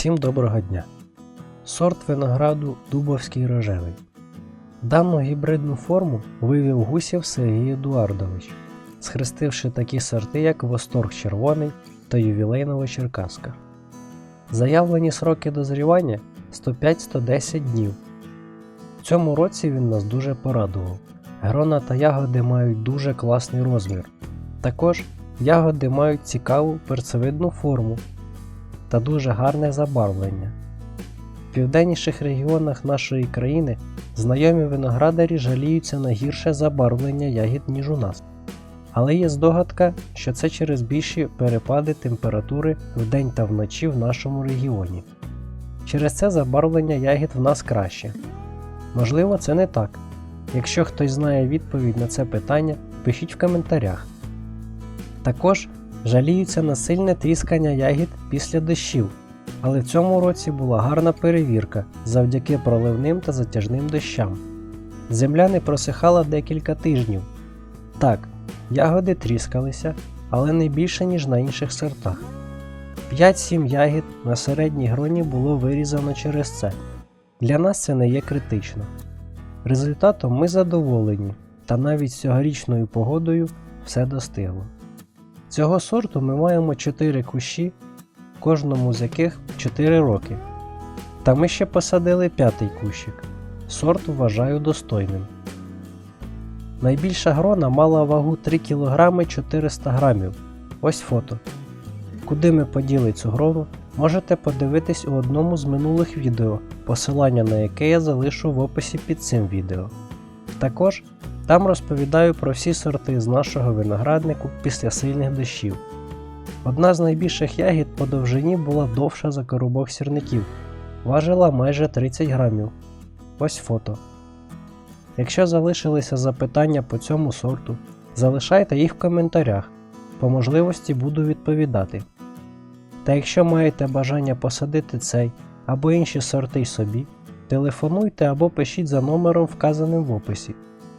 Всім доброго дня! Сорт винограду Дубовський рожевий. Дану гібридну форму вивів Гусєв Сергій Едуардович, схрестивши такі сорти, як Восторг Червоний та Ювілейнова Черкаска. Заявлені сроки дозрівання 105-110 днів. В цьому році він нас дуже порадував. Грона та ягоди мають дуже класний розмір. Також ягоди мають цікаву перцевидну форму та дуже гарне забарвлення. В південніших регіонах нашої країни знайомі виноградарі жаліються на гірше забарвлення ягід, ніж у нас. Але є здогадка, що це через більші перепади температури вдень та вночі в нашому регіоні. Через це забарвлення ягід в нас краще. Можливо, це не так. Якщо хтось знає відповідь на це питання, пишіть в коментарях. Також жаліються на сильне тріскання ягід після дощів, але в цьому році була гарна перевірка завдяки проливним та затяжним дощам. Земля не просихала декілька тижнів. Так, ягоди тріскалися, але не більше, ніж на інших сортах. 5-7 ягід на середній гроні було вирізано через це. Для нас це не є критично. Результатом ми задоволені, та навіть з цьогорічною погодою все достигло. Цього сорту ми маємо 4 кущі, кожному з яких 4 роки. Та ми ще посадили п'ятий кущик. Сорт вважаю достойним. Найбільша грона мала вагу 3 кг 400 г. Ось фото. Куди ми поділи цю грону, можете подивитись у одному з минулих відео, посилання на яке я залишу в описі під цим відео. Також там розповідаю про всі сорти з нашого винограднику після сильних дощів. Одна з найбільших ягід по довжині була довша за коробок сірників, важила майже 30 грамів. Ось фото. Якщо залишилися запитання по цьому сорту, залишайте їх в коментарях, по можливості буду відповідати. Та якщо маєте бажання посадити цей або інші сорти собі, телефонуйте або пишіть за номером, вказаним в описі.